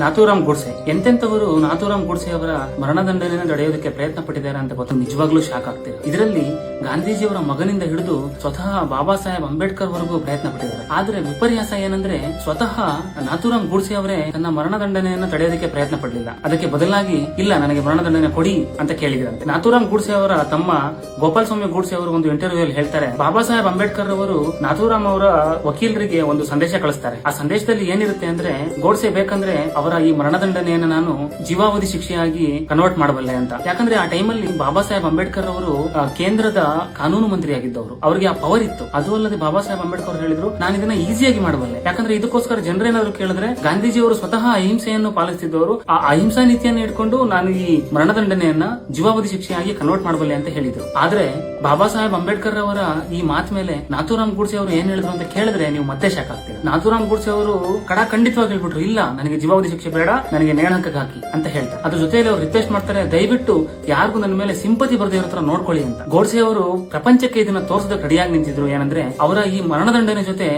ನಾಥೂರಾಮ್ ಗೋಡ್ಸೆ. ಎಂತೆಂತವರು ನಾಥೂರಾಮ್ ಗೋಡ್ಸೆ ಅವರ ಮರಣದಂಡನೆಯನ್ನು ತಡೆಯೋದಕ್ಕೆ ಪ್ರಯತ್ನ ಪಟ್ಟಿದ್ದಾರೆ ಅಂತ ಗೊತ್ತು ನಿಜವಾಗ್ಲೂ ಶಾಕ್ ಆಗ್ತಿದೆ. ಇದರಲ್ಲಿ ಗಾಂಧೀಜಿಯವರ ಮಗನಿಂದ ಹಿಡಿದು ಸ್ವತಃ ಬಾಬಾ ಸಾಹೇಬ್ ಅಂಬೇಡ್ಕರ್ ವರೆಗೂ ಪ್ರಯತ್ನ ಪಟ್ಟಿದ್ದಾರೆ ಆದ್ರೆ ವಿಪರ್ಯಾಸ ಏನಂದ್ರೆ ಸ್ವತಃ ನಾಥೂರಾಮ್ ಗೋಡ್ಸೆ ಅವರೇ ತನ್ನ ಮರಣದಂಡನೆಯನ್ನು ತಡೆಯೋದಕ್ಕೆ ಪ್ರಯತ್ನ ಪಡಲಿಲ್ಲ ಅದಕ್ಕೆ ಬದಲಾಗಿ, ಇಲ್ಲ, ನನಗೆ ಮರಣದಂಡನೆ ಕೊಡಿ ಅಂತ ಕೇಳಿದ್ರಂತೆ. ನಾಥೂರಾಮ್ ಗೋಡ್ಸೆ ಅವರ ತಮ್ಮ ಗೋಪಾಲ್ ಸ್ವಾಮಿ ಗೂಡ್ಸೆ ಅವರು ಒಂದು ಇಂಟರ್ವ್ಯೂ ಅಲ್ಲಿ ಹೇಳ್ತಾರೆ, ಬಾಬಾ ಸಾಹೇಬ್ ಅಂಬೇಡ್ಕರ್ ಅವರು ನಾಥೂರಾಮ್ ಅವರ ವಕೀಲರಿಗೆ ಒಂದು ಸಂದೇಶ ಕಳಿಸ್ತಾರೆ. ಆ ಸಂದೇಶದಲ್ಲಿ ಏನಿರುತ್ತೆ ಅಂದ್ರೆ, ಗೋಡ್ಸೆ ಬೇಕಂದ್ರೆ ಅವರ ಈ ಮರಣದಂಡನೆಯನ್ನು ನಾನು ಜೀವಾವಧಿ ಶಿಕ್ಷೆಯಾಗಿ ಕನ್ವರ್ಟ್ ಮಾಡಬಲ್ಲೆ ಅಂತ. ಯಾಕಂದ್ರೆ ಆ ಟೈಮಲ್ಲಿ ಬಾಬಾ ಸಾಹೇಬ್ ಅಂಬೇಡ್ಕರ್ ಅವರು ಕೇಂದ್ರದ ಕಾನೂನು ಮಂತ್ರಿ ಆಗಿದ್ದವರು ಅವರಿಗೆ ಆ ಪವರ್ ಇತ್ತು. ಅದು ಅಲ್ಲದೆ ಬಾಬಾ ಸಾಹೇಬ್ ಅಂಬೇಡ್ಕರ್ ಅವರು ಹೇಳಿದ್ರು ನಾನು ಇದನ್ನ ಈಸಿಯಾಗಿ ಮಾಡಬಲ್ಲೆ. ಯಾಕಂದ್ರೆ ಇದಕ್ಕೋಸ್ಕರ ಜನರೇನಾದ್ರು ಕೇಳಿದ್ರೆ ಗಾಂಧೀಜಿಯವರು ಸ್ವತಃ ಅಹಿಂಸೆಯನ್ನು ಪಾಲಿಸುತ್ತಿದ್ದವರು ಆ ಅಹಿಂಸಾ ನೀತಿಯನ್ನು ಇಟ್ಕೊಂಡು ನಾನು ಈ ಮರಣದಂಡನೆಯನ್ನ ಜೀವಾವಧಿ ಶಿಕ್ಷೆಯಾಗಿ ಕನ್ವರ್ಟ್ ಮಾಡಬಲ್ಲೆ ಅಂತ ಹೇಳಿದ್ರು. ಆದ್ರೆ ಬಾಬಾ ಸಾಹೇಬ್ ಅಂಬೇಡ್ಕರ್ ಅವರ ಈ ಮಾತ್ ಮೇಲೆ ನಾಥೂರಾಮ್ ಗೂಡ್ಸೆ ಅವರು ಏನ್ ಹೇಳಿದ್ರು ಅಂತ ಕೇಳಿದ್ರೆ ನೀವು ಮತ್ತೆ ಶಾಕ್ ಆಗ್ತೀರಾ. ನಾಥೂರಾಮ್ ಗೂಡ್ಸೆ ಅವರು ಕಡ ಖಂಡಿತವಾಗಿ ಹೇಳ್ಬಿಟ್ರು, ಇಲ್ಲ, ನನಗೆ ಜೀವಾವಧಿ ಶಿಕ್ಷೆ ಬೇಡ, ನನಗೆ ನೇಣಕ್ಕೆ ಹಾಕಿ ಅಂತ ಹೇಳ್ತಾರೆ. ಅದ್ರ ಜೊತೆಯಲ್ಲಿ ಅವ್ರು ರಿಕ್ವೆಸ್ಟ್ ಮಾಡ್ತಾರೆ, ದಯವಿಟ್ಟು ಯಾರಿಗೂ ನನ್ನ ಮೇಲೆ ಸಿಂಪತಿ ಬರದೇ ಇರೋ ತರ ನೋಡ್ಕೊಳ್ಳಿ ಅಂತ. ಗೋಡ್ಸೆ ಅವರು ಪ್ರಪಂಚಕ್ಕೆ ಇದನ್ನ ತೋರಿಸೋದಕ್ಕೆ ಗಡಿಯಾಗಿ ನಿಂತಿದ್ರು, ಏನಂದ್ರೆ ಅವರ ಈ ಮರಣದಂಡನೆ ಜೊತೆ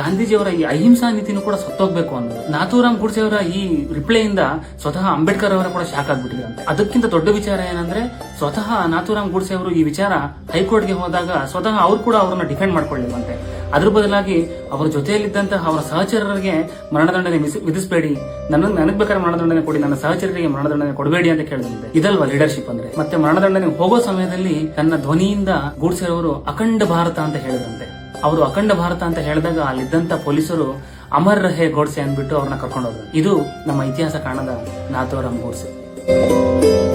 ಗಾಂಧೀಜಿಯವರ ಈ ಅಹಿಂಸಾ ನೀತಿನೂ ಕೂಡ ಸತ್ತೋಗ್ಬೇಕು ಅನ್ನೋದು. ನಾಥೂರಾಮ್ ಗೋಡ್ಸೆ ಅವರ ಈ ರಿಪ್ಲೈಯಿಂದ ಸ್ವತಃ ಅಂಬೇಡ್ಕರ್ ಅವರ ಕೂಡ ಶಾಕ್ ಆಗ್ಬಿಟ್ಟಿದ್ರಂತೆ ಅದಕ್ಕಿಂತ ದೊಡ್ಡ ವಿಚಾರ ಏನಂದ್ರೆ ಸ್ವತಃ ನಾಥೂರಾಮ್ ಗೋಡ್ಸೆ ಅವರು ಈ ವಿಚಾರ ಹೈಕೋರ್ಟ್ಗೆ ಹೋದಾಗ ಸ್ವತಃ ಅವ್ರು ಕೂಡ ಅವರನ್ನ ಡಿಫೆಂಡ್ ಮಾಡ್ಕೊಳ್ಳಿಲ್ವಂತೆ. ಅದ್ರ ಬದಲಾಗಿ ಅವರ ಜೊತೆಯಲ್ಲಿದ್ದಂತಹ ಅವರ ಸಹಚರರಿಗೆ ಮರಣದಂಡನೆ ವಿಧಿಸಬೇಡಿ. ನನ್ನ ನನಗೆ ಬೇಕಾದ್ರೆ ಮರಣದಂಡನೆ ಕೊಡಿ, ನನ್ನ ಸಹಚರರಿಗೆ ಮರಣದಂಡನೆ ಕೊಡಬೇಡಿ ಅಂತ ಕೇಳಿದಂತೆ. ಇದಲ್ವಾ ಲೀಡರ್ಶಿಪ್ ಅಂದ್ರೆ? ಮತ್ತೆ ಮರಣದಂಡನೆ ಹೋಗೋ ಸಮಯದಲ್ಲಿ ತನ್ನ ಧ್ವನಿಯಿಂದ ಗೂಡ್ಸಿರೋರು ಅಖಂಡ ಭಾರತ ಅಂತ ಹೇಳಿದಂತೆ. ಅವರು ಅಖಂಡ ಭಾರತ ಅಂತ ಹೇಳಿದಾಗ ಅಲ್ಲಿದ್ದಂತ ಪೊಲೀಸರು ಅಮರ್ ರಹೆ ಗೋಡ್ಸೆ ಅಂದ್ಬಿಟ್ಟು ಅವ್ರನ್ನ ಕರ್ಕೊಂಡು ಹೋದ್ರು ಇದು ನಮ್ಮ ಇತಿಹಾಸ ಕಾಣದ ನಾಥೋರಾಮ್ ಗೋಡ್ಸೆ.